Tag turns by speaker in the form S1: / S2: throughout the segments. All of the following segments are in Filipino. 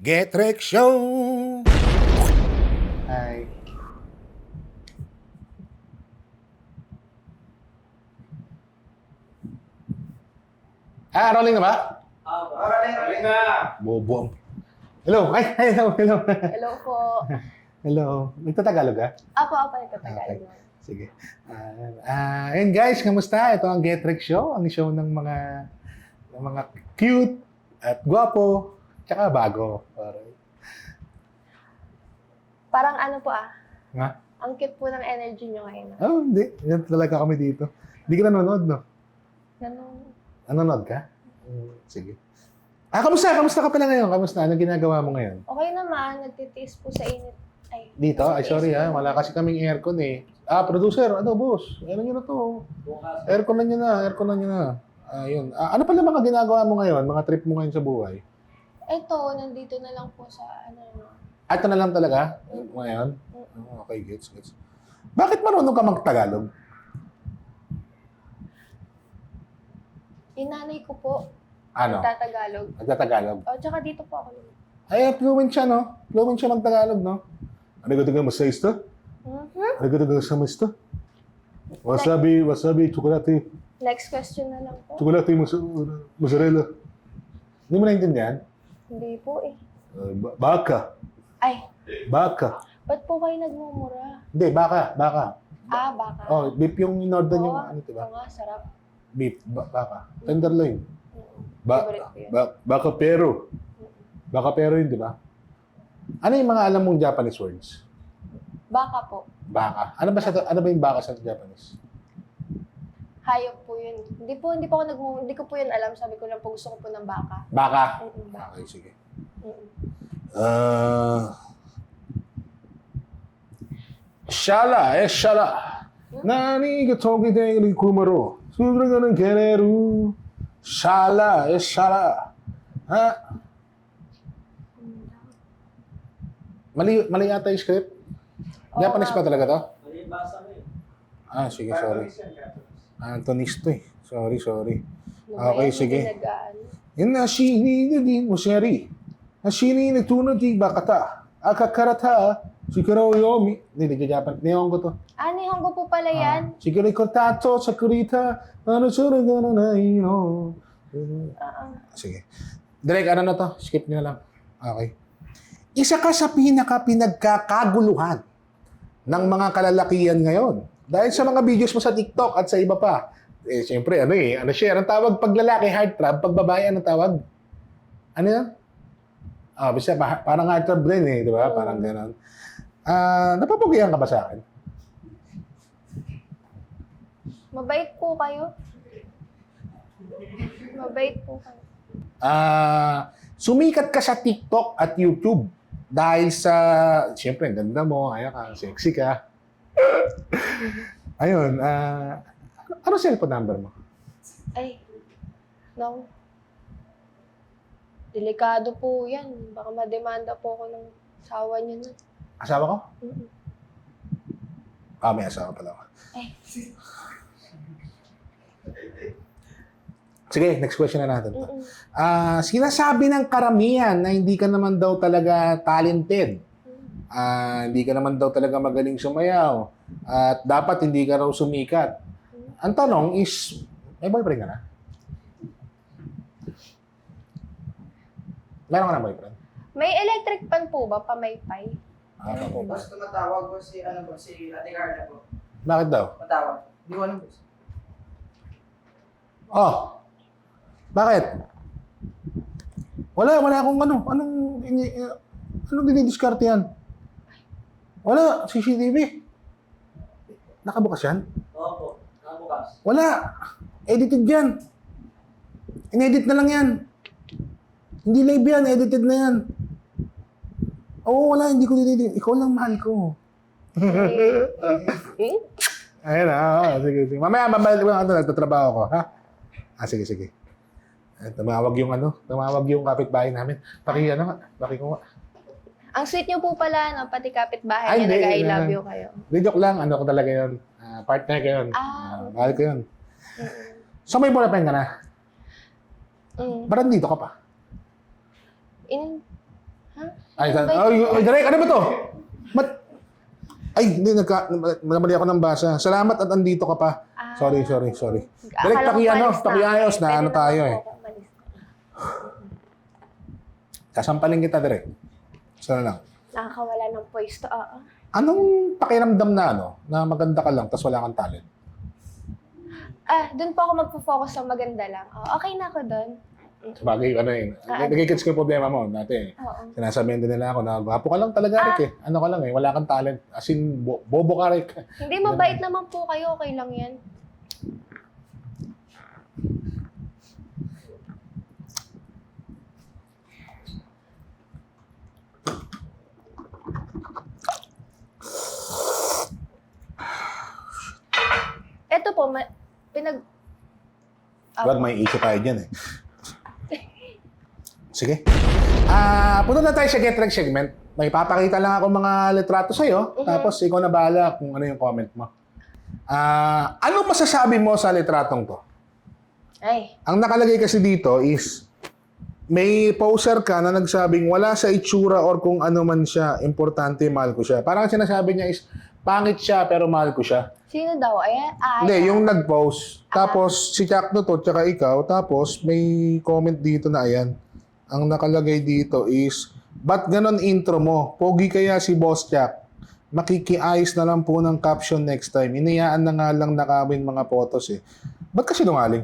S1: Get Rec Show! Hi. Ah, rolling na ba?
S2: Rolling na!
S1: Bobo. Hello. Ay, hello, hello.
S3: Hello po.
S1: hello. Nagtatagalog ka?
S3: Apo, apo, nagtatagalog
S1: Okay. Sige. Ah, ah, ayun guys, kamusta? Ito ang Get Rec Show, ang show ng mga ng mga cute at gwapo, tsaka bago. Alright.
S3: Parang ano po ah,
S1: Nga?
S3: ang cute po ng energy nyo ngayon. ah.
S1: Oh, hindi. Yan talaga kami dito. Hindi ka nanonood, no?
S3: Ganun.
S1: Nanonood ka? Mm, Sige. Ah, kamusta? Kamusta ka pala ngayon? Kamusta? Anong ginagawa mo ngayon?
S3: Okay naman, nagtitiis po sa init. Ay,
S1: Dito? Ay, sorry ha. Wala kasi kaming aircon eh. Ah, producer. Ano, boss? Ano nyo na to? Aircon na nyo na. Aircon na nyo na. Ayun. Ah, ano pala mga ginagawa mo ngayon? Mga trip mo ngayon sa buhay?
S3: Eto, nandito na lang po sa ano.
S1: Ah, ito na lang talaga? Ngayon? Oh, okay, gets, gets. Bakit marunong ka mag-Tagalog?
S3: Inanay ko po,
S1: Ano?
S3: nagtatagalog.
S1: Nagtatagalog.
S3: O, tsaka dito po ako.
S1: Ay, fluent siya, no? Fluent siya mag-Tagalog, no? Ano ka taga masayista?
S3: Mhm.
S1: Ano ka taga samista? Wasabi, wasabi, chocolate,
S3: Next question na lang po.
S1: chocolate, mozzarella. Hindi mo naintindihan?
S3: Hindi po eh.
S1: Uh, ba- baka,
S3: Ay,
S1: baka.
S3: ba't po kayo nagmumura?
S1: Hindi, baka, baka.
S3: Ah, baka.
S1: Oh, beef yung in-order
S3: Oo,
S1: yung ano, diba?
S3: oo nga, sarap.
S1: Beef, ba- baka. Tenderloin.
S3: Mm.
S1: Ba,
S3: Favorite ko yun.
S1: ba- baka pero. Baka pero yun, di ba? Ano yung mga alam mong Japanese words?
S3: Baka po.
S1: Baka. Ano ba sa ano ba yung baka sa Japanese?
S3: Hayop po yun. Hindi po, hindi po ako nagmu... Hindi ko po yun alam. Sabi ko lang po gusto ko po ng baka.
S1: Baka.
S3: Mm-mm, baka.
S1: Okay, sige.
S3: Mm-mm.
S1: Uh, shala, eh, shala. Nani ga toki de ni kumaro. Sudra ga ng keneru. Shala, eh, shala. Ha? Mali, mali yata yung script. Japanese pa talaga to?
S2: Mali yung basa mo eh.
S1: Ah, sige, sorry.
S2: Cantonese yan, Cantonese.
S1: Antonis to eh. Sorry, sorry. Okay,
S3: yan?
S1: sige. Yun na shini na din mo seri. Na shini na tunod di bakata. Akakarata. Siguro yomi. Hindi, hindi Japan. Nihongo to.
S3: Ah, Nihongo po pala yan.
S1: Siguro kontato sa kurita. Ano gana na ino.
S3: Ah, ah.
S1: Sige. Direk, ano na to? Skip nyo na lang. Okay. Isa ka sa pinaka pinagkakaguluhan ng mga kalalakihan ngayon. Dahil sa mga videos mo sa TikTok at sa iba pa. Eh, siyempre, ano eh, ano share? Ang tawag pag lalaki, heart trap. Pag babae, ano tawag? Ano yan? Ah, basta, pa- parang heart trap din eh, di ba? Parang gano'n. Ah, napapagihan ka ba sa akin?
S3: Mabait po kayo. Mabait po kayo.
S1: Ah, sumikat ka sa TikTok at YouTube dahil sa, siyempre, ang ganda mo, ayaw ka, sexy ka. Ayun, ah, ano cellphone number mo?
S3: Ay, no. Delikado po yan. Baka mademanda po ako ng sawa niyo na.
S1: Asawa ko?
S3: Mm-mm.
S1: Ah, may asawa pala ako.
S3: Ay,
S1: Sige, next question na natin.
S3: mm-mm.
S1: Ah, sinasabi ng karamihan na hindi ka naman daw talaga talented. Ah, hindi ka naman daw talaga magaling sumayaw. At dapat hindi ka raw sumikat. Ang tanong is, may boyfriend ka na? Meron ka na boyfriend?
S3: May electric pan po ba? Pamaypay?
S1: Ah,
S3: Ano po ba?
S2: Boss, tumatawag po si, ano po, si Ate Carla po.
S1: bakit daw?
S2: Matawag. Hindi ko alam boss.
S1: Oh. Bakit? Wala, wala akong ano. Anong, ini, uh, anong dinidiskarte yan? Wala, CCTV. Nakabukas yan?
S2: Oo po. Nakabukas.
S1: Wala. Edited yan. Inedit na lang yan. Hindi live yan, edited na yan. Oo, wala, hindi ko dinidin. Ikaw lang mahal ko. Ayun na, ah, sige, sige. Mamaya, mabalik mo ano, nagtatrabaho ko, ha? Ah, sige, sige. Eh, tumawag yung ano, tumawag yung kapitbahay namin. Paki, ano nga, paki ko nga.
S3: Ang sweet niyo po pala, no? Pati kapitbahay
S1: Ay,
S3: niya
S1: hindi,
S3: nag-I
S1: na-
S3: love you kayo.
S1: Hindi, joke lang, ano ko talaga yun. Ah, partner ko yun.
S3: Ah,
S1: Ah, mahal ko yun. So, may boyfriend ka na?
S3: Mm.
S1: Ba't dito ka pa?
S3: In...
S1: Ay, ay, ay, ay, Direk, ano ba to? Mat ay, hindi, nagka, nagkamali ako ng basa. Salamat at andito ka pa.
S3: Ah.
S1: Sorry, sorry, sorry.
S3: Akala
S1: Direk,
S3: ko
S1: paki ano,
S3: palis na.
S1: pakiayos na
S3: Pwede
S1: ano
S3: naman
S1: tayo
S3: po
S1: eh.
S3: ako umalis.
S1: Sasampalin kita, Direk. Sana lang.
S3: Nakakawala ng pwesto. Oo.
S1: Anong pakiramdam na ano, na maganda ka lang, tapos wala kang talent?
S3: Ah, doon po ako magpo-focus sa maganda lang. Oh, okay na ako doon.
S1: Sabagay, ano eh,
S3: Ah,
S1: nagigits ko yung problema mo dati eh.
S3: Oo.
S1: Sinasabihan din nila ako na gwapo ka lang talaga,
S3: Ah.
S1: Rick eh. Ano ka lang eh, wala kang talent. As in, bo- bobo ka, Rick.
S3: Hindi, mabait naman po kayo. Okay lang yan. Ito po, ma- pinag... Ah,
S1: Wag, may issue tayo dyan eh. Sige. Ah, punta na tayo sa Get Reg segment. May papakita lang ako mga litrato sa'yo,
S3: Mhm.
S1: tapos ikaw na bahala kung ano yung comment mo. Ah, ano masasabi mo sa litratong to?
S3: Ay,
S1: Ang nakalagay kasi dito is may poster ka na nagsabing wala sa itsura or kung ano man siya, importante mahal ko siya. Parang ang sinasabi niya is pangit siya pero mahal ko siya.
S3: sino daw? Ayan? Ah,
S1: Hindi,
S3: ayan.
S1: yung nag-post. Tapos si Jack to, tsaka ikaw. Tapos may comment dito na ayan. Ang nakalagay dito is, ba't ganon intro mo? Pogi kaya si Boss Jack. Makikiayos na lang po ng caption next time. Iniyaan na nga lang nakawin mga photos eh. Ba't ka sinungaling?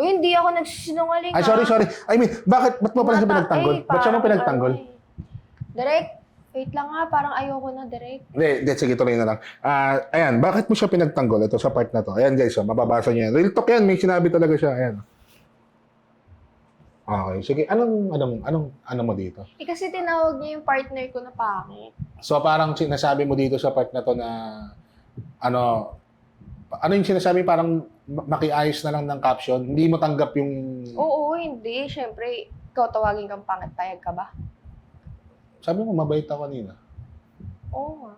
S3: Uy, hindi ako nagsisinungaling.
S1: Ay,
S3: ah.
S1: sorry, sorry. I mean, bakit, ba't mo pala siya
S3: Mata-
S1: pinagtanggol?
S3: Ay,
S1: Ba't siya mo
S3: parang
S1: pinagtanggol?
S3: ano eh. Direk, wait lang nga, parang ayoko na, Direk.
S1: Hindi, hindi, sige, tuloy na lang. Ah, ayan, bakit mo siya pinagtanggol? Ito, sa part na to. Ayan, guys, oh, mababasa niya. yan. Real talk yan, may sinabi talaga siya. Ayan. Okay, sige. Anong, anong, anong, ano mo dito?
S3: Eh kasi tinawag niya yung partner ko na pangit.
S1: So, parang sinasabi mo dito sa part na to na, ano, ano yung sinasabi parang ma- makiayos na lang ng caption? Hindi mo tanggap yung...
S3: Oo, hindi. Siyempre, ikaw tawagin kang pangit, payag ka ba?
S1: Sabi mo, mabait ako kanina.
S3: Oo nga.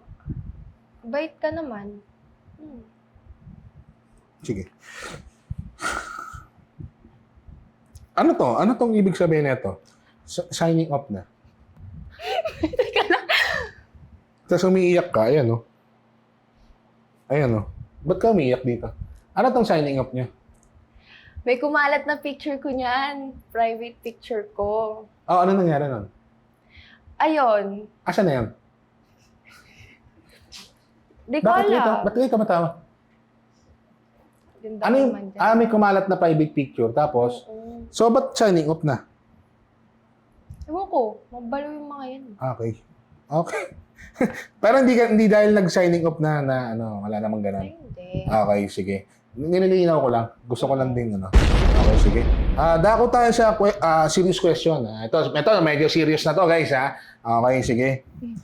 S3: Bait ka naman. Hmm.
S1: Sige. Ano to? Ano tong ibig sabihin nito? S- signing off na. Tapos umiiyak ka, ayan o. Ayan o. Ba't ka umiiyak dito? Ano tong signing off niya?
S3: May kumalat na picture ko niyan. Private picture ko.
S1: Oh, ano nangyari nun?
S3: Ayun.
S1: Asan na yan?
S3: Di ko
S1: Bakit dito?
S3: alam.
S1: Ba't tumatawa?
S3: Ganda
S1: Ano yung,
S3: naman dyan.
S1: ah, may kumalat na private picture. Tapos,
S3: Mm-mm.
S1: so ba't signing off na?
S3: Ewan ko. Mabalo yung mga yan.
S1: Okay. Okay. Pero hindi, ka- hindi dahil nag-signing off na, na ano, wala namang ganun.
S3: Ay, hindi.
S1: Okay, sige. Nililinaw ko lang. Gusto ko lang din, ano. Sige. Ah, dako tayo sa que- ah, serious question. Ah, ito, ito, medyo serious na to, guys, ha. Okay, sige.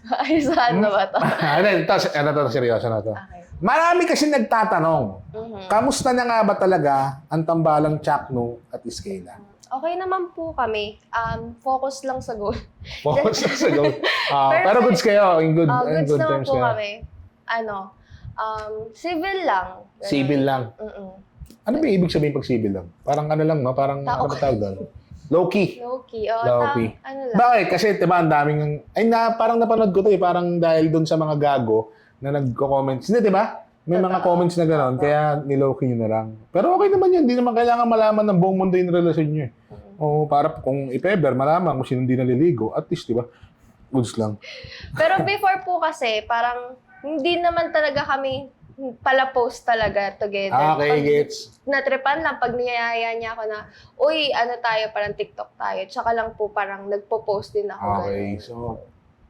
S3: Ay, saan na ba to?
S1: ano, ito, ano to, seryoso na to.
S3: Okay.
S1: Marami kasi nagtatanong,
S3: Mhm.
S1: kamusta na nga ba talaga ang tambalang Chakno at Iskela?
S3: Okay naman po kami. Um, focus lang sa goal.
S1: Focus na sa goal. Ah,
S3: Pero-
S1: pero goods kayo, in good,
S3: Uh,
S1: in
S3: goods
S1: good
S3: naman
S1: terms
S3: po
S1: kayo.
S3: kami. Ano, um, civil lang. Ganun.
S1: Civil lang.
S3: Mm-mm.
S1: Ano ba ibig sabihin pag civil lang? Parang ano lang, no? Parang
S3: Tao.
S1: ano ba tawag doon? Low-key.
S3: Low-key. Oh,
S1: Low-key.
S3: ta- ano lang.
S1: Bakit? Kasi diba ang daming, ay na, parang napanood ko to eh, parang dahil doon sa mga gago na nagko-comments. Hindi, di ba? May mga
S3: Totoo.
S1: comments na gano'n, kaya nilow-key nyo na lang. Pero okay naman yun, hindi naman kailangan malaman ng buong mundo yung relasyon nyo eh.
S3: Mm-mm.
S1: O para kung if-ever, malaman kung sino hindi naliligo, at least, di ba? Goods lang.
S3: Pero before po kasi, parang hindi naman talaga kami pala post talaga together.
S1: Ah, okay,
S3: Pag
S1: gets.
S3: natripan lang, pag niyayaya niya ako na, uy, ano tayo, parang TikTok tayo. Tsaka lang po parang nagpo-post din ako.
S1: Okay,
S3: ganun.
S1: so,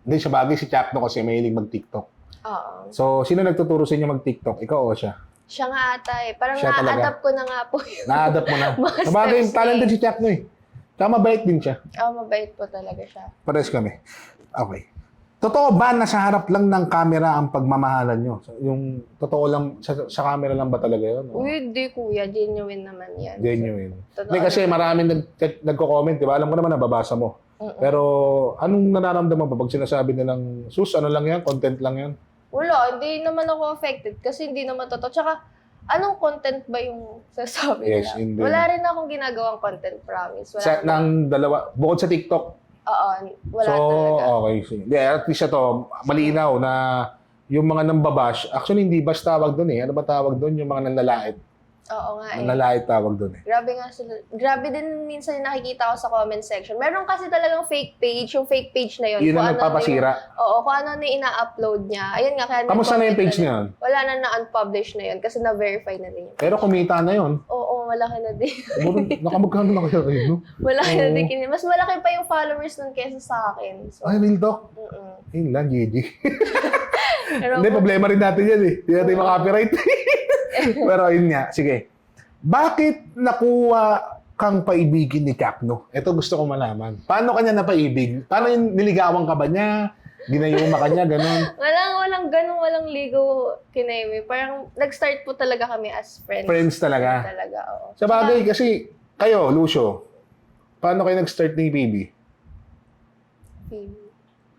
S1: hindi siya bagay si Chapno kasi mahilig mag-TikTok.
S3: Oo.
S1: So, sino nagtuturo sa inyo mag-TikTok? Ikaw o siya?
S3: Siya nga ata eh. Parang
S1: Siya talaga.
S3: na-adapt ko na nga po yun.
S1: Na-adapt mo na.
S3: Mga
S1: Sabagay,
S3: steps
S1: talented
S3: eh.
S1: si Chapno eh. Tsaka mabait din siya.
S3: Oh, mabait po talaga siya.
S1: Pares kami. Okay. Totoo ba na sa harap lang ng camera ang pagmamahalan nyo? Yung totoo lang, sa, sa camera lang ba talaga yun? O?
S3: Uy, hindi kuya. Genuine naman yan.
S1: Genuine.
S3: Totoo
S1: Hindi kasi maraming nag, nagko-comment, di ba? Alam ko naman nababasa mo.
S3: Mm-mm.
S1: Pero anong nararamdaman mo pag sinasabi nilang, sus, ano lang yan? Content lang yan?
S3: Wala, hindi naman ako affected kasi hindi naman totoo. Tsaka, anong content ba yung sasabi
S1: Yes,
S3: nila?
S1: hindi.
S3: Wala rin akong ginagawang content, promise. Wala
S1: Sa,
S3: naman.
S1: ng dalawa, bukod sa TikTok,
S3: Oo, wala
S1: so,
S3: talaga.
S1: okay. Sige. Hindi, at least ito, malinaw na yung mga nambabash, actually hindi bash tawag doon eh. Ano ba tawag doon? Yung mga nanlalait.
S3: Oo nga eh.
S1: Nanlalait tawag doon eh.
S3: Grabe nga sila. Grabe din minsan yung nakikita ko sa comment section. Meron kasi talagang fake page. Yung fake page na yun.
S1: Yun
S3: kung
S1: ang
S3: ano na
S1: nagpapasira.
S3: yung- Oo, kung ano na yung ina-upload niya. Ayun nga, kaya
S1: Kamusta na yung
S3: nag-comment
S1: page na yun?
S3: Wala na na-unpublish na yun kasi na-verify na din yun.
S1: Pero kumita na yun.
S3: Oo, malaki na din.
S1: Siguro, nakamagkano na kayo kayo, no?
S3: malaki na
S1: Oo.
S3: din. Mas malaki pa yung followers nun kesa sa akin. So,
S1: Ay, real talk.
S3: mm
S1: Yun lang, GG.
S3: Pero
S1: Hindi, problema rin natin yan eh. Hindi natin makapiright. Pero yun nga, sige. Bakit nakuha kang paibigin ni Capno? Ito gusto ko malaman. Paano kanya napaibig? Paano yung niligawan ka ba niya? Ginayuma ka niya, ganun.
S3: walang, walang ganun, walang ligo kinaimi. Parang nag-start po talaga kami as friends.
S1: Friends talaga.
S3: Talaga, oo.
S1: Sa bagay, kasi kayo, Lucio, paano kayo nag-start ni PB?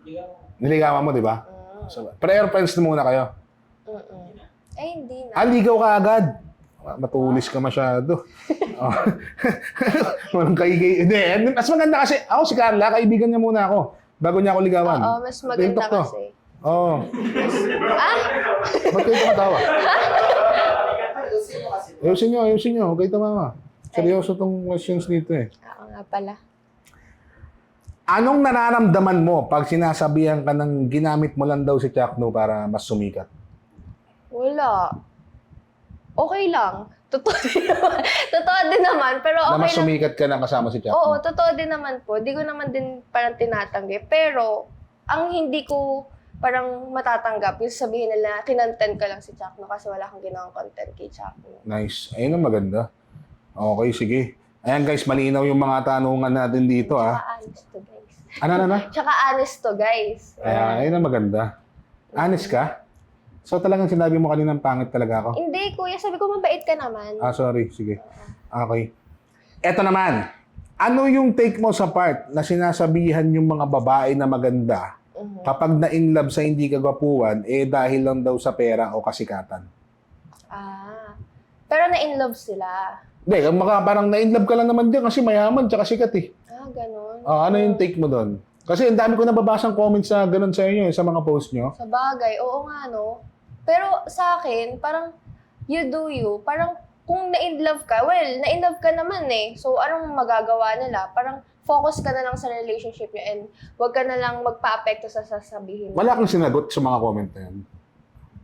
S2: Ka
S1: Niligawan mo, di ba?
S3: Mm.
S1: So, prayer friends na muna kayo.
S3: Mm-mm. Eh, hindi na.
S1: Ah, ligaw ka agad. Matulis ka masyado. Oh. Walang kaigay. Hindi, mas maganda kasi, ako si Carla, kaibigan niya muna ako. Bago niya ako ligawan.
S3: Oo, mas maganda
S1: to.
S3: kasi.
S1: Oo.
S3: Ah?
S1: Ba't kayo tumatawa?
S2: Ayusin
S1: niyo, ayusin niyo. Huwag kayo tumawa. Seryoso tong questions dito eh.
S3: Oo nga pala.
S1: Anong nararamdaman mo pag sinasabihan ka ng ginamit mo lang daw si Chakno para mas sumikat?
S3: Wala. Okay lang. Totoo din naman. totoo din naman, pero
S1: Na
S3: okay
S1: mas
S3: lang.
S1: sumikat ka na kasama si
S3: Oo,
S1: Chakno?
S3: totoo din naman po. Di ko naman din parang tinatanggi. Pero, ang hindi ko parang matatanggap, yung sabihin nila, kinontent ka lang si Chakno kasi wala kang ginawang content kay Chakno.
S1: Nice. Ayun ang maganda. Okay, sige. Ayan guys, malinaw yung mga tanungan natin dito ah.
S3: Tsaka honest to, guys.
S1: Ano na na?
S3: Tsaka honest to, guys.
S1: Kaya, ayun ang maganda. Honest ka? So talagang sinabi mo kaninang pangit talaga ako?
S3: Hindi, kuya. Sabi ko, mabait ka naman.
S1: Ah, sorry. Sige. Okay. Eto naman. Ano yung take mo sa part na sinasabihan yung mga babae na maganda
S3: Mhm.
S1: kapag na-in love sa hindi kagwapuan, eh dahil lang daw sa pera o kasikatan?
S3: Ah. Pero na-in love sila.
S1: Hindi, ang maka, parang na-in love ka lang naman dyan kasi mayaman tsaka sikat eh.
S3: Ah, ganun.
S1: Ah, ano yung take mo doon? Kasi ang dami ko nababasang comments na ganun sa inyo, eh, sa mga post nyo.
S3: Sa bagay, oo nga, no? Pero sa akin, parang you do you. Parang kung na-in love ka, well, na-in love ka naman eh. So, anong magagawa nila? Parang focus ka na lang sa relationship niyo and wag ka na lang magpa-apekto sa sasabihin.
S1: Wala kang sinagot sa mga comment na yun.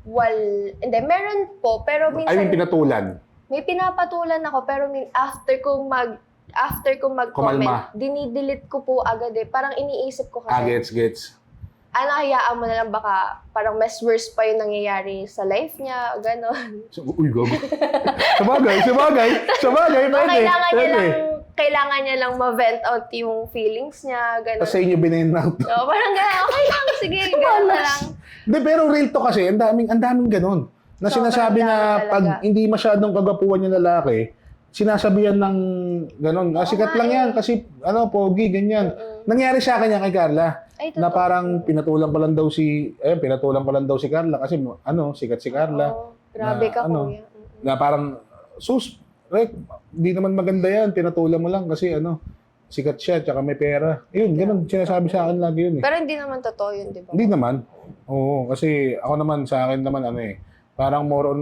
S3: Well, hindi, meron po, pero
S1: I
S3: minsan
S1: mean, pinatulan.
S3: may pinapatulan ako, pero min, after kong mag after kong mag-comment,
S1: Kumalma.
S3: dinidelete ko po agad eh. Parang iniisip ko
S1: Ah,
S3: kasi,
S1: gets, gets.
S3: Ano, hayaan mo na lang baka parang mas worse pa yung nangyayari sa life niya, gano'n.
S1: So, uy, gago. sa bagay, sa bagay, sa bagay,
S3: O
S1: pwede.
S3: kailangan niya
S1: pwede.
S3: lang, kailangan niya lang ma-vent out yung feelings niya, gano'n.
S1: Tapos sa inyo binayin out.
S3: So, parang gano'n, okay lang, sige, gano'n na lang.
S1: Hindi, pero real to kasi, ang daming, ang daming ganun. Na
S3: Sobrang
S1: sinasabi na
S3: dami
S1: pag
S3: talaga.
S1: hindi masyadong kagapuan yung lalaki, sinasabihan ng ganun. Ah, sikat lang
S3: eh.
S1: yan kasi, ano, pogi, ganyan. Nangyari sa akin yan kay Carla.
S3: Ay,
S1: Na parang pinatulan ko lang daw si, ayun, pinatulan ko lang daw si Carla kasi, ano, sikat si Carla.
S3: Oo, grabe ka,
S1: ano,
S3: kuya.
S1: Na parang, sus, Rek, di naman maganda yan, pinatulan mo lang kasi, ano, sikat siya, tsaka may pera. Yun, ganun, sinasabi sa akin lagi yun eh.
S3: Pero hindi naman totoo yun, di ba?
S1: Hindi naman. Oo, kasi ako naman sa akin naman ano eh, parang more on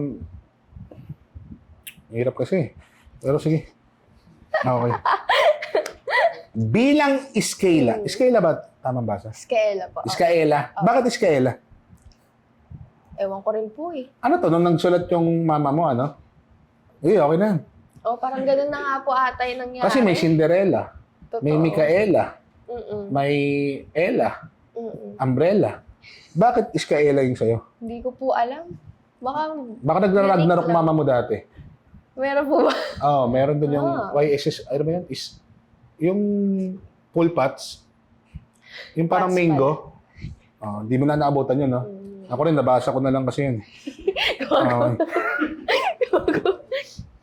S1: hirap kasi. Pero sige. Okay. Bilang Iskayla. Iskayla ba? Tamang basa?
S3: Skela po.
S1: Iskaela. Bakit Iskaela?
S3: Ewan ko rin po eh.
S1: Ano to? Nung nagsulat yung mama mo, ano? Eh, okay na.
S3: O, parang ganun na nga po ata yung nangyari.
S1: Kasi may Cinderella,
S3: Totoo.
S1: may Micaela,
S3: Mm-mm.
S1: may Ella,
S3: Mm-mm.
S1: Umbrella. Bakit Iskaela yung sa'yo?
S3: Hindi ko po alam. Baka,
S1: Baka
S3: lang.
S1: mama mo dati.
S3: Meron po ba?
S1: Oo, oh, meron doon yung
S3: Ah.
S1: YSS, ano ba yan? Is, yung full pots. Yung parang
S3: Pots
S1: mango. Oh, di mo na naabutan yun, no?
S3: Mm.
S1: Ako rin, nabasa ko na lang kasi yun. Okay.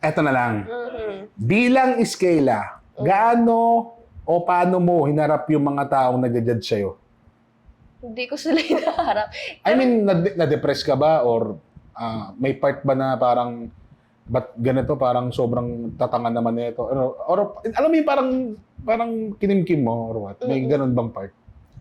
S1: Eto na lang.
S3: Mhm.
S1: Bilang iskela, gaano o paano mo hinarap yung mga taong nag-judge sa'yo?
S3: Hindi ko sila hinaharap.
S1: I mean, nad- na-depress ka ba or ah, may part ba na parang ba't ganito parang sobrang tatangan naman nito or, or alam mo yung parang parang kinimkim mo or what may
S3: Mm-mm.
S1: ganun bang part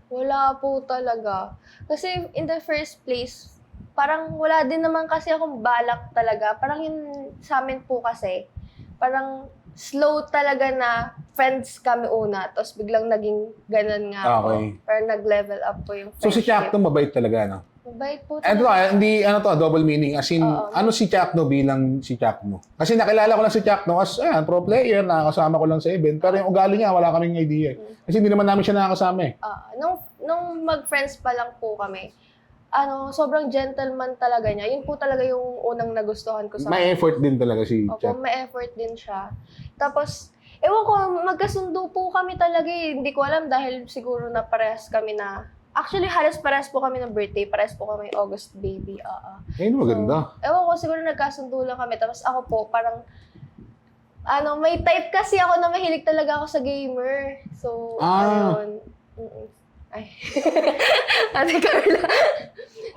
S3: Wala po talaga. Kasi in the first place, parang wala din naman kasi akong balak talaga. Parang yun sa amin po kasi, parang slow talaga na friends kami una, tapos biglang naging ganun nga po.
S1: Okay.
S3: Parang nag-level up po yung
S1: so si
S3: friendship.
S1: Chakno mabait talaga no
S3: Mabait po
S1: to
S3: talaga.
S1: ah, hindi ano to double meaning as in
S3: Oo.
S1: ano si Chakno bilang si Chakno kasi nakilala ko lang si Chakno as ayan, pro player nakakasama ko lang sa event pero yung ugali niya wala kaming idea eh. kasi hindi naman namin siya nakakasama eh
S3: Ah, nung, nung mag-friends pa lang po kami, ano, sobrang gentleman talaga niya. Yun po talaga yung unang nagustuhan ko sa
S1: may effort din talaga si
S3: Opo,
S1: Chakno
S3: may effort din siya. Tapos, ewan ko, magkasundo po kami talaga eh. Hindi ko alam dahil siguro na parehas kami na... Actually, halos parehas po kami ng birthday. Parehas po kami August baby. Ah, ah.
S1: ayun maganda
S3: Ewan ko, siguro nagkasundo lang kami. Tapos ako po, parang... Ano, may type kasi ako na mahilig talaga ako sa gamer. So,
S1: Ah.
S3: ayun. Mm-mm. Ay. Ate Carla.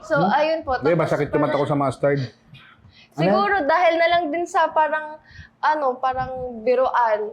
S3: so,
S1: Hmm?
S3: ayun po.
S1: Hindi, masakit tumatak ko sa mustard. Ano?
S3: Siguro dahil na lang din sa parang, ano, parang biruan.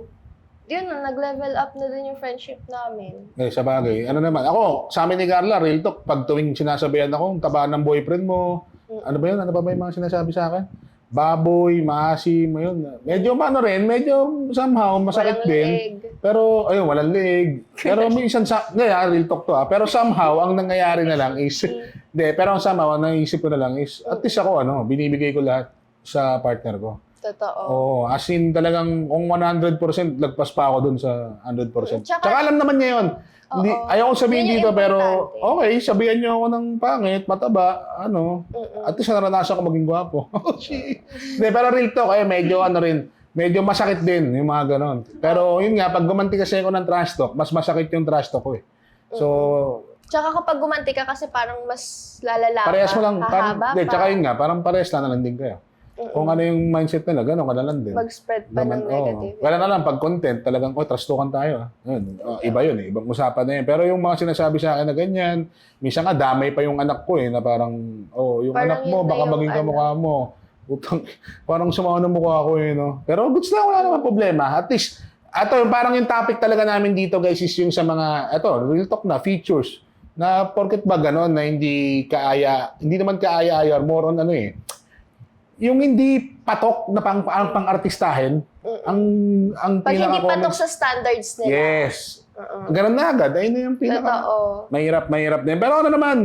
S3: Yun na, nag-level up na din yung friendship namin.
S1: Eh, sa bagay. Ano naman, ako, sa amin ni Carla, real talk, pag tuwing sinasabihan ako, ang taba ng boyfriend mo,
S3: Mm.
S1: ano ba yun? Ano ba ba yung mga sinasabi sa akin? Baboy, maasim, ayun. Medyo ano rin, medyo somehow masakit
S3: Walang
S1: din.
S3: leeg.
S1: Pero, ayun, walang leg. Pero minsan, sa, hindi ah, real talk to ah. Pero somehow, ang nangyayari na lang is, hindi, pero ang somehow, ang naisip ko na lang is, at least ako, ano, binibigay ko lahat sa partner ko.
S3: Totoo.
S1: Oo, as in talagang kung 100% lagpas pa ako dun sa 100%. Tsaka,
S3: Tsaka-
S1: alam naman niya yun. Hindi,
S3: Oo.
S1: ayaw ko sabihin
S3: Yun yung
S1: dito pero
S3: importante.
S1: okay, sabihan niyo ako ng pangit, mataba, ano.
S3: Mm-mm.
S1: At least naranasan ko maging gwapo. Oh, shit. Hindi, pero real talk, eh, medyo ano rin, medyo masakit din yung mga ganon. Pero yun nga, pag gumanti kasi ako ng trash talk, mas masakit yung trash talk ko eh. So,
S3: Tsaka kapag gumanti ka kasi parang mas lalala ka.
S1: parehas mo lang, parang,
S3: hahaba
S1: hindi,
S3: pa.
S1: tsaka yun nga, parang parehas na lang din kayo.
S3: Mm-mm.
S1: Kung ano yung mindset nila, gano'n ka na lang din.
S3: Mag-spread pa
S1: Naman,
S3: ng negative.
S1: oh. Wala na lang, pag content, talagang, oh, trastukan tayo. ah. Yun, oh, iba yun eh, ibang usapan na yun. Pero yung mga sinasabi sa akin na ganyan, minsan nga, damay pa yung anak ko eh, na parang, oh, yung
S3: Parang
S1: anak mo,
S3: yun na
S1: baka
S3: yung
S1: maging
S3: ano.
S1: kamukha mo. Utang, parang sumawa ng mukha ko eh, no? Pero goods na, wala naman problema. At least, ato, parang yung topic talaga namin dito, guys, is yung sa mga, eto, real talk na, features. Na porket ba ganon na hindi kaaya, hindi naman kaaya-aya, more on ano eh, yung hindi patok na pang ang pang-artistahin, ang ang
S3: Pag hindi patok sa standards nila.
S1: Yes.
S3: Oo.
S1: Ganun na agad. Ayun na yung pinaka
S3: Totoo.
S1: mahirap, mahirap din. Pero ano naman,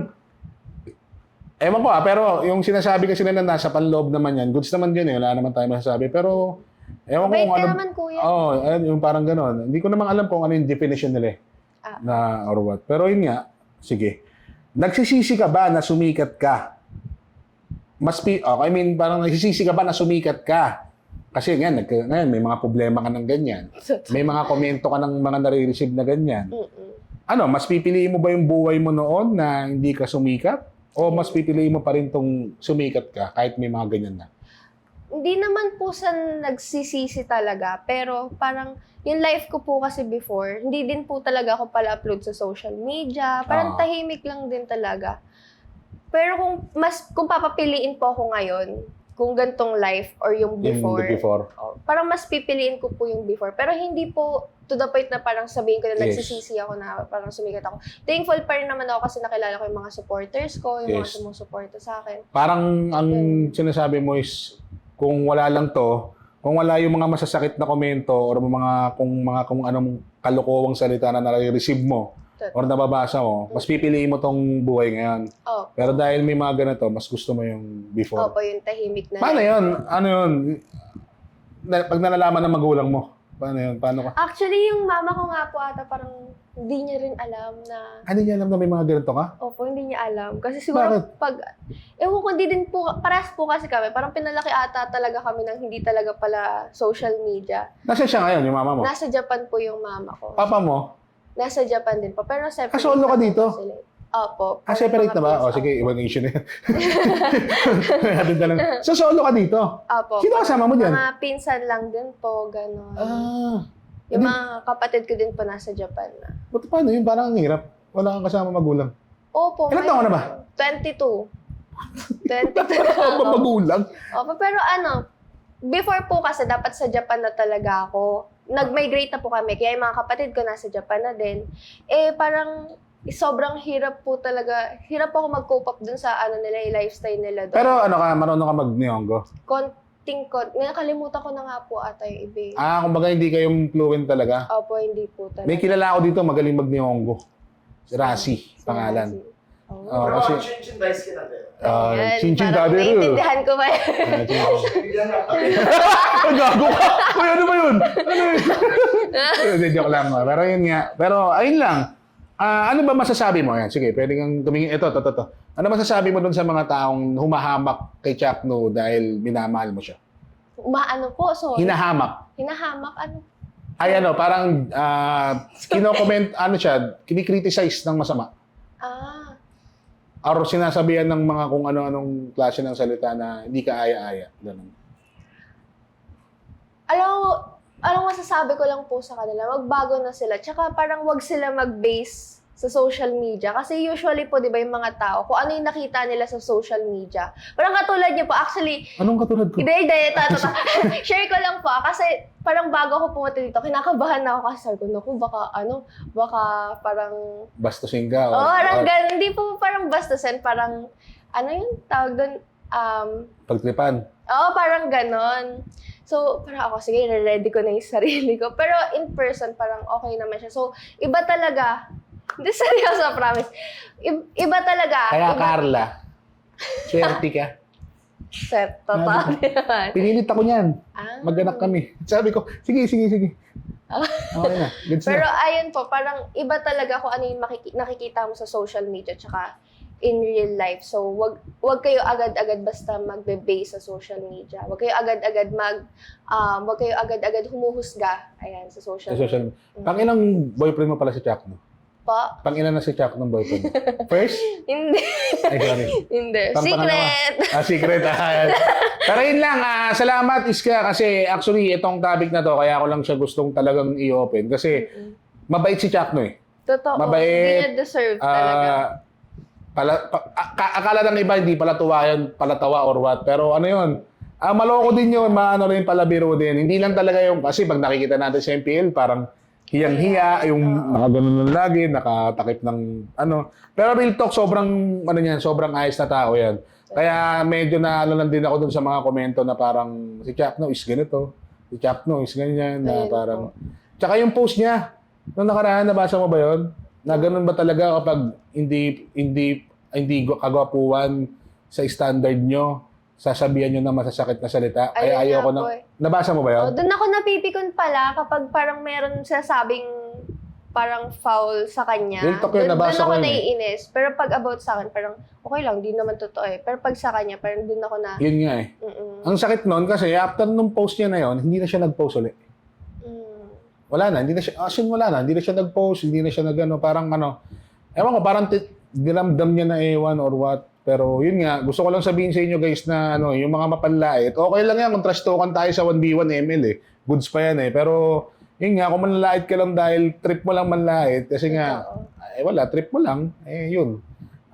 S1: ewan ko ah, pero yung sinasabi kasi nila nasa panloob naman yan, goods naman yun eh, wala naman tayo masasabi. Pero, ewan ko kung
S3: ka
S1: ano,
S3: naman, kuya.
S1: Oo, oh, yung parang gano'n. Hindi ko naman alam kung ano yung definition nila eh.
S3: Ah.
S1: Na or what. Pero yun nga, sige. Nagsisisi ka ba na sumikat ka? Mas pi oh, I mean, parang nagsisisi ka ba na sumikat ka? Kasi nga, nag, ngayon, may mga problema ka ng ganyan. May mga komento ka ng mga nare-receive na ganyan. Ano, mas pipiliin mo ba yung buhay mo noon na hindi ka sumikat? O mas pipiliin mo pa rin tong sumikat ka kahit may mga ganyan na?
S3: Hindi naman po sa nagsisisi talaga, pero parang yung life ko po kasi before, hindi din po talaga ako pala upload sa social media. Parang
S1: Ah.
S3: tahimik lang din talaga. Pero kung mas kung papapiliin po ako ngayon, kung gantong life or yung before,
S1: Yung before.
S3: oh, parang mas pipiliin ko po yung before. Pero hindi po to the point na parang sabihin ko na
S1: Yes.
S3: nagsisisi ako na parang sumikat ako. Thankful pa rin naman ako kasi nakilala ko yung mga supporters ko, yung mga
S1: Yes.
S3: sumusuporta sa akin.
S1: Parang ang
S3: Mm.
S1: sinasabi mo is kung wala lang to, kung wala yung mga masasakit na komento or mga kung mga kung anong kalokowang salita na nare-receive mo or nababasa mo, mas pipiliin mo tong buhay ngayon.
S3: Oh,
S1: Pero dahil may mga ganito, mas gusto mo yung before.
S3: opo, yung tahimik na
S1: Paano yun? Ano yun? Na, pag nalalaman ng magulang mo, paano yun? Paano ka?
S3: Actually, yung mama ko nga po ata parang hindi niya rin alam na,
S1: Ano niya alam na may mga ganito ka?
S3: opo, hindi niya alam. Kasi siguro
S1: Bakit?
S3: pag, ewan ko, hindi din po, parehas po kasi kami, parang pinalaki ata talaga kami ng hindi talaga pala social media.
S1: Nasaan siya ngayon, yung mama mo?
S3: Nasa Japan po yung mama ko.
S1: Papa mo?
S3: Nasa Japan din po, pero separate.
S1: Ah, solo ka
S3: na po
S1: dito?
S3: sila. Opo.
S1: Ah, separate na ba? O
S3: Mga
S1: sige, ibang issue na yan. So, solo ka dito?
S3: Opo.
S1: Sino kasama mo dyan?
S3: Mga pinsan lang din po, gano'n.
S1: Ah,
S3: yung mga kapatid ko din po nasa Japan na.
S1: ba't paano yun? Parang ang hirap. Wala kang kasama magulang.
S3: Opo.
S1: Ilan taon ka na ba?
S3: 22. 22 na ako.
S1: magulang?
S3: Opo, pero ano, before po kasi dapat sa Japan na talaga ako. Nag-migrate na po kami, kaya yung mga kapatid ko nasa Japan na din. Eh, parang sobrang hirap po talaga. Hirap ako mag-cope up dun sa ano nila, yung lifestyle nila doon.
S1: Pero ano ka, marunong ka mag-Nyonggo?
S3: Konting kon, nakalimutan ko na nga po ata yung iba. eh.
S1: Ah, kumbaga hindi kayong fluent talaga.
S3: Opo, hindi po talaga.
S1: May kilala ako dito, magaling mag-Nyonggo. Si Rasi, pangalan.
S3: Oh.
S1: Oh,
S2: Pero
S1: kasi,
S2: chin-chin dice kita din.
S1: uh,
S3: Ayan,
S1: Chinchin
S3: parang. Naiintindihan ko ba yun?
S1: Ah, Chinchin.
S2: Bigyan na.
S1: Ay, gago ka! Uy, ano ba yun? Ano yun? Hindi, joke lang. ah. Pero yun nga. Pero ayun lang. Ah, ano ba masasabi mo? Yan, sige, pwede kang tumingin. Ito, ito, ito, ito. Ano masasabi mo dun sa mga taong humahamak kay Chuck No dahil minamahal mo siya?
S3: Umaano po, sorry.
S1: Hinahamak.
S3: Hinahamak, ano?
S1: Ay ano, parang ah, kino-comment, ano siya, kinikriticize ng masama.
S3: Ah,
S1: Or sinasabihan ng mga kung ano-anong klase ng salita na hindi ka aya-aya. Ganun.
S3: alam mo, alam masasabi ko lang po sa kanila, magbago na sila. Tsaka parang wag sila mag-base sa social media. Kasi usually po, di ba, yung mga tao, kung ano yung nakita nila sa social media. Parang katulad niyo po, actually,
S1: Anong katulad ko?
S3: hindi, hindi, tato, Share ko lang po, ah, kasi parang bago ako pumunta dito, kinakabahan na ako kasi sabi ko, naku, baka ano, baka parang
S1: Bastusin ka.
S3: Oo,
S1: or-
S3: parang
S1: or
S3: ganun. Hindi po parang bastasin, parang, ano yung tawag doon? Um,
S1: Pagtripan.
S3: oo, parang ganon. So, parang ako, sige, ready ko na yung sarili ko. Pero in person, parang okay naman siya. So, iba talaga. Hindi, seryoso, promise. I- iba talaga.
S1: Kaya
S3: iba,
S1: Carla, swerte ka.
S3: Set, totoo yan.
S1: Pinilit ako niyan.
S3: Ah.
S1: Mag-anak kami. Sabi ko, sige, sige, sige.
S3: Ah.
S1: Okay na. Gets
S3: Pero
S1: na.
S3: ayun po, parang iba talaga kung ano yung makiki- nakikita mo sa social media tsaka in real life. So, wag wag kayo agad-agad basta magbe-base sa social media. Wag kayo agad-agad mag um, wag kayo agad-agad humuhusga ayan sa social,
S1: Sa social
S3: media.
S1: media. Pang ilang boyfriend mo pala si Chuck, no?
S3: Pa?
S1: Pang ilan na si Chuck ng boyfriend? First?
S3: Hindi.
S1: Ay, sorry.
S3: Hindi.
S1: Pang
S3: Secret.
S1: Ah, secret. Ah, Pero yun lang, ah, salamat Iska kasi actually itong topic na to kaya ko lang siya gustong talagang i-open kasi mabait si Chuck no eh.
S3: Totoo.
S1: Mabait.
S3: Hindi na deserve talaga.
S1: Ah, pala, pa- aka- akala ng iba hindi pala tuwa yun, pala tawa or what. Pero ano yun, ah, maloko din yun, maano rin pala biro din. Hindi lang talaga yung, kasi pag nakikita natin sa MPL, parang hiyang-hiya, yung nakaganon lang lagi, nakatakip ng ano. Pero real talk, sobrang, ano yan, sobrang ayos na tao yan. Kaya medyo na ano lang din ako dun sa mga komento na parang si Chapno is ganito, si Chapno is ganyan, na
S3: Ayun
S1: parang... Tsaka yung post niya, nung nakaraan, nabasa mo ba yon? Na ganun ba talaga kapag hindi hindi hindi kagwapuan sa standard nyo, sasabihan nyo ng masasakit na salita. Kaya
S3: Ayun
S1: ayoko
S3: nga
S1: na...
S3: po eh.
S1: Nabasa mo ba yun?
S3: Oh, doon ako napipikon pala kapag parang meron sasabing parang foul sa kanya.
S1: Real talk yun,
S3: Doon-
S1: nabasa
S3: doon ako
S1: ko yun eh.
S3: naiinis. Pero pag about sa akin, parang okay lang, di naman totoo eh. Pero pag sa kanya, parang doon ako na,
S1: Yun nga eh.
S3: mm
S1: Ang sakit nun kasi after nung post niya na yon, hindi na siya nag-post ulit.
S3: mm,
S1: Wala na, hindi na siya, as in wala na, hindi na siya nag-post, hindi na siya nag-ano, parang ano, ewan ko, parang ti- dinamdam niya na ewan or what. Pero yun nga, gusto ko lang sabihin sa inyo guys na ano, yung mga mapanlait, okay lang yan kung trash talkan tayo sa 1v1 ML eh. Goods pa yan eh. Pero yun nga, kung manlalait ka lang dahil trip mo lang manlait, kasi nga, eh wala, trip mo lang, eh yun.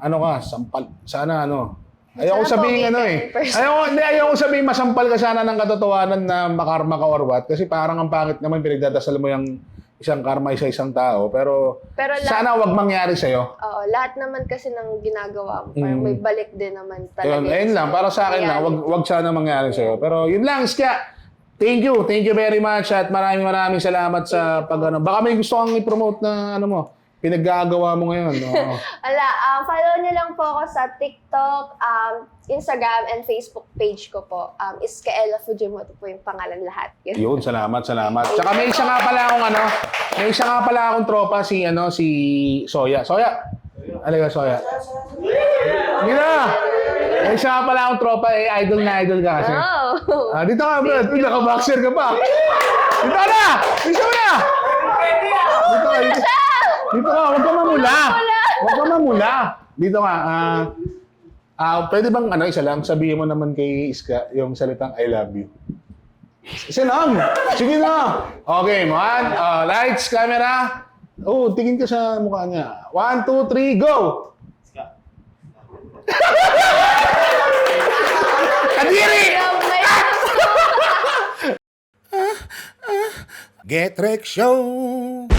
S1: Ano ka, sampal, sana ano. Ayoko
S3: Sana
S1: sabihin ano eh. Ayoko, hindi, ayoko sabihin masampal ka sana ng katotohanan na makarma ka or what. Kasi parang ang pangit naman pinagdadasal mo yung isang karma sa isang tao. Pero
S3: Pero lahat,
S1: sana wag mangyari sa'yo.
S3: oo, lahat naman kasi ng ginagawa mo, parang
S1: Mm.
S3: may balik din naman talaga.
S1: Ayun, ayun lang. Para sa akin lang, wag, wag sana mangyari sa'yo. Pero yun lang, Iska. Thank you. Thank you very much. At maraming maraming salamat sa pag ano. Baka may gusto kang i-promote na ano mo. Pinaggagawa mo ngayon. Oo.
S3: Ala, um, follow niyo lang po ako sa TikTok, um, Instagram, and Facebook page ko po. Um, Iskaela Fujimoto po yung pangalan lahat. Yun.
S1: Yun, salamat, salamat. Tsaka may isa nga pala akong ano, may isa nga pala akong tropa si ano si Soya. Soya. Alaga Soya. Hindi na. May isa nga pala akong tropa eh, idol na idol ka kasi.
S3: Oh!
S1: Ah, dito ka, bro. Naka-boxer ka pa. Dito ka na! Dito ka na! Dito ka, dito. Dito ka, huwag ka mamula. Huwag ka mamula. Dito ka, ah, Ah, pwede bang ano, isa lang, sabihin mo naman kay Iska yung salitang I love you. Isa lang. Sige na. Okay, man. Uh, lights, camera. Oh, tingin ka sa mukha niya. One, two, three, go! Kadiri! Get Rec Show!